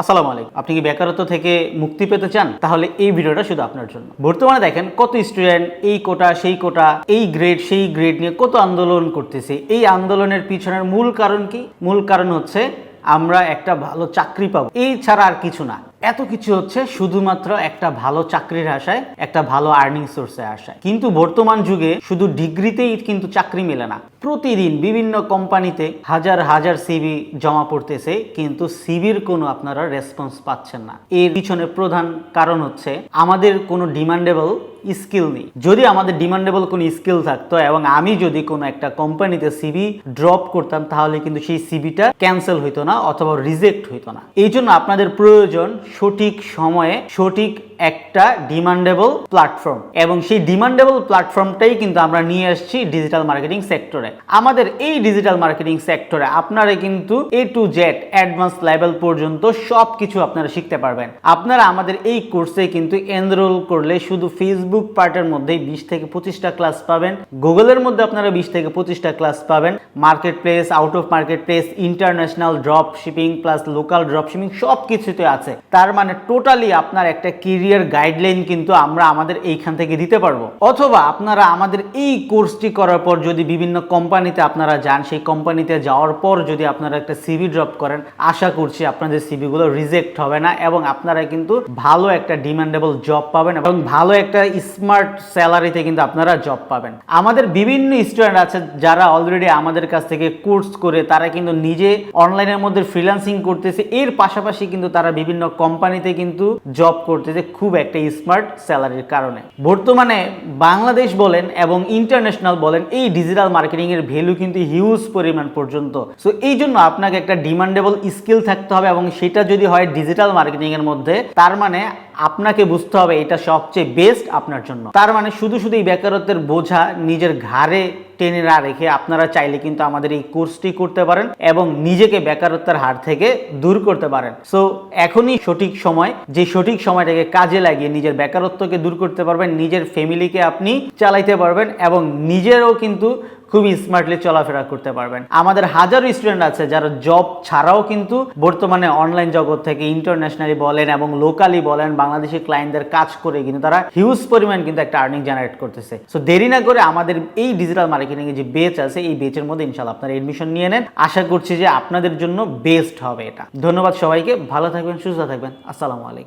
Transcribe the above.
আসসালামু আলাইকুম। আপনি কি বেকারত্ব থেকে মুক্তি পেতে চান? তাহলে এই ভিডিওটা শুধু আপনার জন্য। বর্তমানে দেখেন কত স্টুডেন্ট এই কোটা, সেই কোটা, এই গ্রেড সেই গ্রেড নিয়ে কত আন্দোলন করতেছে। এই আন্দোলনের পিছনের মূল কারণ কি? মূল কারণ হচ্ছে আমরা একটা ভালো চাকরি পাবো। এই ছাড়া আর কিছু না। এত কিছু হচ্ছে শুধুমাত্র একটা ভালো চাকরির আশায়, একটা ভালো আর্নিং সোর্সে আশায়। কিন্তু বর্তমান যুগে শুধু ডিগ্রিতেই কিন্তু চাকরি মেলে না। প্রতিদিন বিভিন্ন কোম্পানিতে হাজার হাজার সিবি জমা পড়তেছে, কিন্তু সিবির কোনো আপনারা রেসপন্স পাচ্ছেন না। এর পিছনে প্রধান কারণ হচ্ছে, আমাদের কোনো ডিমান্ডেবল স্কিল নেই। যদি আমাদের ডিমান্ডেবল কোনো স্কিল থাকতো এবং আমি যদি কোনো একটা কোম্পানিতে সিবি ড্রপ করতাম, তাহলে কিন্তু সেই সিবিটা ক্যান্সেল হইতো না অথবা রিজেক্ট হইতো না। এই জন্য আপনাদের প্রয়োজন সঠিক সময়ে সঠিক একটা ডিমান্ডেবল প্ল্যাটফর্ম এবং সেই ডিমান্ডেবল প্ল্যাটফর্মটাই কিন্তু আমরা নিয়ে আসছি ডিজিটাল মার্কেটিং সেক্টরে আমাদের এই ডিজিটাল মার্কেটিং সেক্টরে আপনারা কিন্তু A to Z advance level পর্যন্ত সব কিছু আপনারা শিখতে পারবেন। আপনারা আমাদের এই কোর্সে কিন্তু এনরোল করলে শুধু ফেসবুক পার্টের মধ্যেই বিশ থেকে পঁচিশটা ক্লাস পাবেন। গুগলের মধ্যে আপনারা বিশ থেকে পঁচিশটা ক্লাস পাবেন। Market place out of market place international drop shipping plus local drop shipping সব কিছুতে আছে। তার মানে টোটালি আপনার একটা কেরিয়ার গাইডলাইন কিন্তু আমরা আমাদের এইখান থেকে দিতে পারব। অথবা আপনারা আমাদের এই কোর্সটি করার পর যদি বিভিন্ন কোম্পানিতে আপনারা যান, সেই কোম্পানিতে যাওয়ার পর যদি আপনারা একটা সিভি ড্রপ করেন, আশা করছি আপনাদের সিভিগুলো রিজেক্ট হবে না এবং আপনারা কিন্তু ভালো একটা ডিমান্ডেবল জব পাবেন এবং ভালো একটা স্মার্ট স্যালারিতে কিন্তু আপনারা জব পাবেন। আমাদের বিভিন্ন স্টুডেন্ট আছে যারা অলরেডি আমাদের কাছ থেকে কোর্স করে, তারা কিন্তু নিজে অনলাইনের মধ্যে ফ্রিল্যান্সিং করতেছে। এর পাশাপাশি কিন্তু তারা বিভিন্ন কোম্পানিতে কিন্তু জব করতেছে। খুব একটা স্মার্ট স্যালারির কারণে। বর্তমানে বাংলাদেশ বলেন এবং ইন্টারন্যাশনাল বলেন, এই ডিজিটাল মার্কেটিং এর ভ্যালু কিন্তু হিউজ পরিমাণ পর্যন্ত। সো এই জন্য আপনাকে একটা ডিমান্ডেবল স্কিল থাকতে হবে এবং সেটা যদি হয় ডিজিটাল মার্কেটিং এর মধ্যে, তার মানে আপনাকে বুঝতে হবে এটা সবচেয়ে বেস্ট আপনার জন্য। তার মানে শুধু শুধু এই বেকারত্বের বোঝা নিজের ঘাড়ে টেনে না রেখে আপনারা চাইলে কিন্তু আমাদের এই কোর্সটি করতে পারেন এবং নিজেকে বেকারত্বের হার থেকে দূর করতে পারেন। সো এখনই সঠিক সময়, যে সঠিক সময়টাকে কাজে লাগিয়ে নিজের বেকারত্বকে দূর করতে পারবেন, নিজের ফ্যামিলিকে আপনি চালাইতে পারবেন এবং নিজেরও কিন্তু খুবই স্মার্টলি চলাফেরা করতে পারবেন। আমাদের হাজারো স্টুডেন্ট আছে যারা জব ছাড়াও কিন্তু বর্তমানে অনলাইন জগৎ থেকে ইন্টারন্যাশনালি বলেন এবং লোকালি বলেন বাংলাদেশি ক্লায়েন্টদের কাজ করে কিন্তু তারা হিউজ পরিমাণ কিন্তু একটা আর্নিং জেনারেট করতেছে। সো দেরি না করে আমাদের এই ডিজিটাল মার্কেটিং এর যে বেচ আছে, এই বেচের মধ্যে ইনশাল্লাহ আপনারা এডমিশন নিয়ে নেন। আশা করছি যে আপনাদের জন্য বেস্ট হবে এটা। ধন্যবাদ সবাইকে। ভালো থাকবেন, সুস্থ থাকবেন। আসসালামু আলাইকুম।